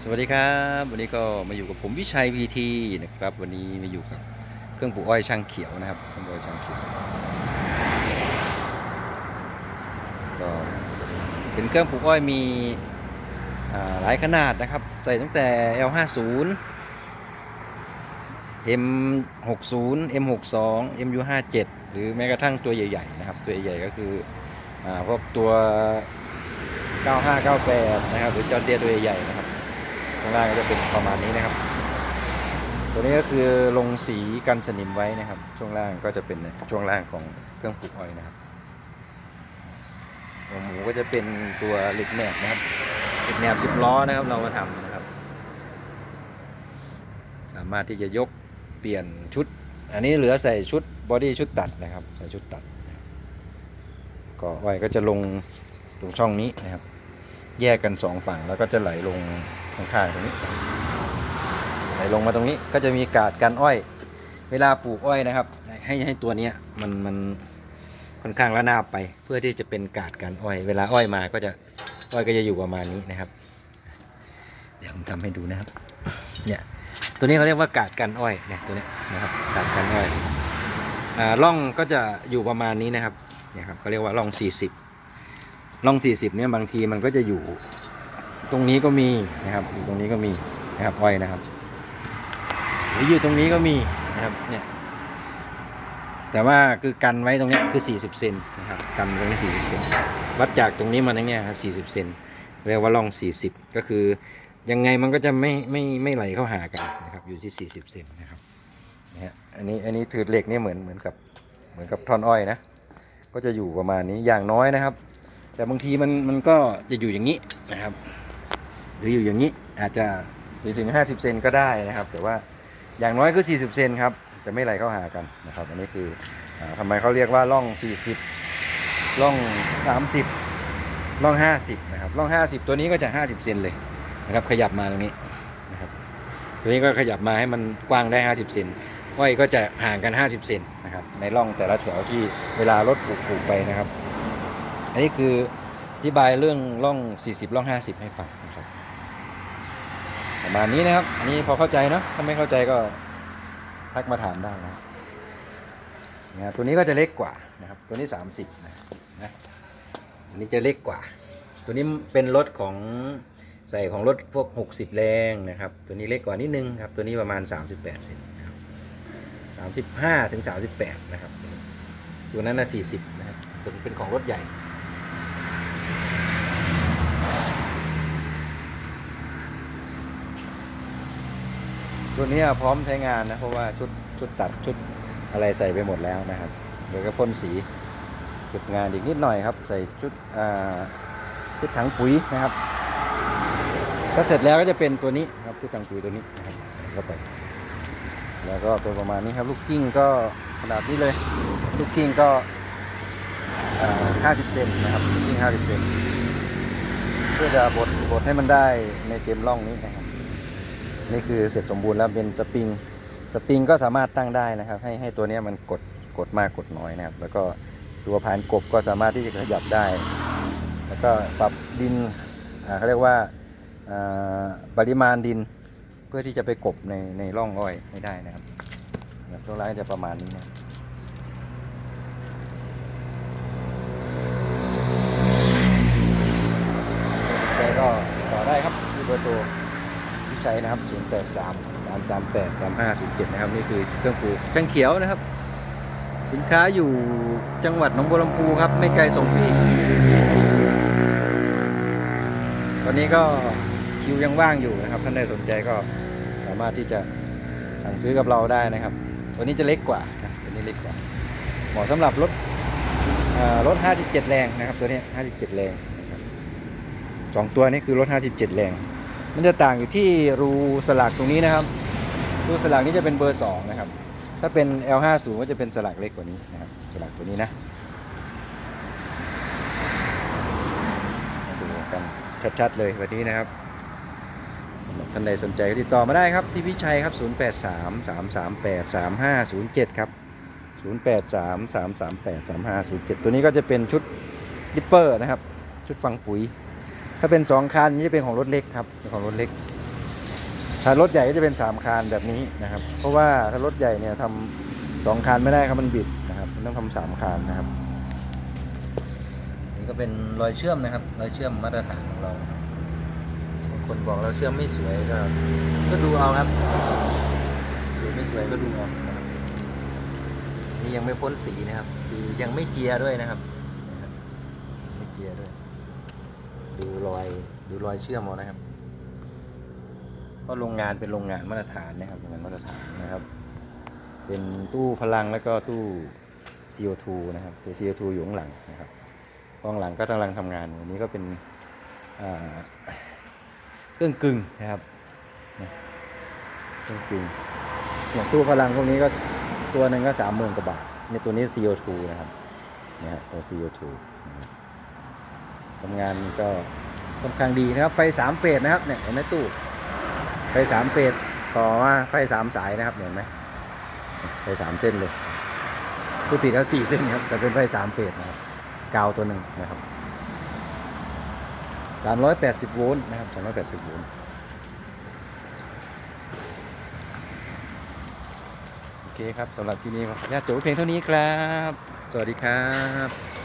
สวัสดีครับ วันนี้ก็มาอยู่กับผมวิชัยพีทีนะครับ วันนี้มาอยู่กับเครื่องปลูกอ้อยช่างเขียวนะครับเครื่องปลูกอ้อยช่างเขียวก็เป็นเครื่องปลูกอ้อยมีหลายขนาดนะครับ ใส่ตั้งแต่ L50 M60 M62 MU57 หรือแม้กระทั่งตัวใหญ่ๆนะครับ ตัวใหญ่ๆก็คืออพวกตัว 9598 นะครับ หรือจอร์เดียตัวใหญ่ๆนะครับ ข้างล่างก็จะเป็นประมาณนี้นะครับ ตัวนี้ก็คือลงสีกันสนิมไว้นะครับ ช่วงล่างก็จะเป็นช่วงล่างของเครื่องปลูกอ้อยนะครับหัวหมูก็จะเป็นตัวเหล็กแหนบนะครับเหล็กแหนบสิบล้อนะครับ เรามาทำนะครับ สามารถที่จะยกเปลี่ยนชุด อันนี้เหลือใส่ชุดบอดี้ชุดตัดนะครับ ใส่ชุดตัด ก็อ้อยก็จะลงตรงช่องนี้นะครับ แยกกันสองฝั่งแล้วก็จะไหลลงข้างๆตรงนี้ไหลลงมาตรงนี้ก็จะมีกาดกันอ้อย เวลาปลูกอ้อยนะครับ ให้ให้ตัวเนี้ยมันมันค่อนข้างระนาบไป เพื่อที่จะเป็นกาดกันอ้อย เวลาอ้อยมาก็จะอ้อยก็จะอยู่ประมาณนี้นะครับ เดี๋ยวผมทำให้ดูนะครับ เนี่ยตัวนี้เขาเรียกว่ากาดกันอ้อยเนี่ยตัวนี้นะครับกาดกันอ้อยอ่าร่องก็จะอยู่ประมาณนี้นะครับเนี่ยครับเขาเรียกว่าร่อง 40 ร่อง 40 เนี่ยบางทีมันก็จะอยู่ ตรงนี้ก็มีนะครับอยู่ตรงนี้ก็มีนะครับอ้อยนะครับหรืออยู่ตรงนี้ก็มีนะครับเนี่ยแต่ว่าคือกันไว้ตรงนี้คือ 40 เซนนะครับกันตรงนี้ 40 เซนวัดจากตรงนี้มาตรงนี้ครับ 40 เซนเรียกว่าร่อง 40 ก็คือยังไงมันก็จะไม่ไม่ไม่ไหลเข้าหากันนะครับอยู่ที่ 40 เซนนะครับนะฮะอันนี้อันนี้ถือเหล็กนี่เหมือนเหมือนกับเหมือนกับท่อนอ้อยนะ ก็จะอยู่ประมาณนี้อย่างน้อยนะครับ แต่บางทีมันมันก็จะอยู่อย่างนี้นะครับ หรืออยู่อย่างนี้อาจจะหรือถึง 50 เซนก็ได้นะครับ แต่ว่าอย่างน้อยก็ 40 เซนครับ จะไม่ไหลเข้าหากันนะครับ อันนี้คืออาทำไมเขาเรียกว่าร่อง 40ร่อง 30ร่อง 50นะครับร่อง 50 ตัวนี้ก็จะ 50 เซนเลยนะครับ ขยับมาตรงนี้นะครับ ตัวนี้ก็ขยับมาให้มันกว้างได้ 50 เซนอ้อยก็จะห่างกัน 50 เซนนะครับ ในร่องแต่ละแถวที่เวลารถปลูกปลูกไปนะครับ อันนี้คืออธิบายเรื่องร่อง 40ร่อง 50 ให้ฟังนะครับประมาณนี้นะครับ อันนี้พอเข้าใจเนอะถ้าไม่เข้าใจก็ทักมาถามได้นะนะตัวนี้ก็จะเล็กกว่านะครับ ตัวนี้ 30นะนะอันนี้จะเล็กกว่า ตัวนี้เป็นรถของใส่ของรถพวก 60 แรงนะครับ ตัวนี้เล็กกว่านิดนึงครับ ตัวนี้ประมาณ 38เซนนะครับ35ถึง38 นะครับ ตัวนั้นนะ40 นะครับ ตัวนี้เป็นของรถใหญ่ ตัวนี้พร้อมใช้งานนะเพราะว่าชุดชุดตัดชุดอะไรใส่ไปหมดแล้วนะครับ เดี๋ยวก็พ่นสีเก็บงานอีกนิดหน่อยครับ ใส่ชุดชุดถังปุ๋ยนะครับถ้าเสร็จแล้วก็จะเป็นตัวนี้ครับชุดถังปุ๋ยตัวนี้นะครับใส่เข้าไปแล้วก็ตัวประมาณนี้ครับ ลูกกิ้งก็ขนาดนี้เลย ลูกกิ้งก็อ่า50 เซนนะครับลูกกิ้ง 50 เซนเพื่อจะบดบดให้มันได้ในเต็มร่องนี้นะครับ นี่คือเสร็จสมบูรณ์แล้วเป็นสปริงสปริงก็สามารถตั้งได้นะครับ ให้ให้ตัวนี้มันกดกดมากกดน้อยนะครับ แล้วก็ตัวพานกบก็สามารถที่จะขยับได้ แล้วก็ปรับดินเขาเรียกว่าปริมาณดินเพื่อที่จะไปกบในในร่องอ้อยไม่ได้นะครับช่วงล่างจะประมาณนี้นะครก็ต่อได้ครับที่เบอร์โทร ใช้นะครับ 083 338 3507 นะครับ นี่คือเครื่องปลูกช่างเขียวนะครับ สินค้าอยู่จังหวัดหนองบัวลำพูครับ ไม่ไกลส่งฟรีตอนนี้ก็คิวยังว่างอยู่นะครับ ท่านใดสนใจก็สามารถที่จะสั่งซื้อกับเราได้นะครับ ตัวนี้จะเล็กกว่านะตัวนี้เล็กกว่า เหมาะสำหรับรถรถ 57 แรงนะครับ ตัวนี้ 57 แรงนะครับสองตัวนี้คือรถ 57 แรง มันจะต่างอยู่ที่รูสลักตรงนี้นะครับ รูสลักนี้จะเป็นเบอร์2นะครับ ถ้าเป็น L50 ก็จะเป็นสลักเล็กกว่านี้นะครับ สลักตัวนี้นะดูกันชัดๆเลยวันนี้นะครับสำหรับท่านใดสนใจก็ติดต่อมาได้ครับ ที่พิชัยครับ 083 338 3507 ครับ 083 338 3507 ตัวนี้ก็จะเป็นชุดดิปเปอร์นะครับ ชุดฟังปุ๋ย ถ้าเป็นสองคันนี้จะเป็นของรถเล็กครับของรถเล็ก ถ้ารถใหญ่ก็จะเป็นสามคานแบบนี้นะครับ เพราะว่าถ้ารถใหญ่เนี่ยทำสองคานไม่ได้ครับมันบิดนะครับมันต้องทำสามคานนะครับนี่ก็เป็นรอยเชื่อมนะครับรอยเชื่อมมาตรฐานของเราบางคนบอกเราเชื่อมไม่สวยก็ก็ดูเอาครับสวยไม่สวยก็ดูเอานะครับนี่ยังไม่พ้นสีนะครับ คือยังไม่เจียด้วยนะครับไม่เจียด้วย ดูรอยดูรอยเชื่อมเอานะครับเพราะโรงงานเป็นโรงงานมาตรฐานนะครับโรงงานมาตรฐานนะครับ เป็นตู้พลังแล้วก็ตู้ CO2 นะครับ ตัว CO2 อยู่ข้างหลังนะครับข้างหลังก็กำลังทำงานอันนี้ก็เป็นเครื่องกึ่งนะครับเครื่องกึ่งอย่างตู้พลังพวกนี้ก็ตัวหนึ่งก็สามหมื่นกว่าบาทในตัวนี้ CO2 นะครับนะฮะตัว CO2 ทำงานก็ค่อนข้างดีนะครับไฟสามเฟสนะครับเนี่ยเห็นไหมตู้ไฟสามเฟสต่อมาไฟสามสายนะครับเห็นไหมไฟสามเส้นเลยผู้ผิดแล้วสี่เส้นครับแต่เป็นไฟสามเฟสนะครับกาวตัวหนึ่งนะครับสามร้อยแปดสิบโวลต์นะครับสามร้อยแปดสิบโวลต์โอเคครับสำหรับที่นี้ครับญาติจบเพียงเท่านี้ครับ สวัสดีครับ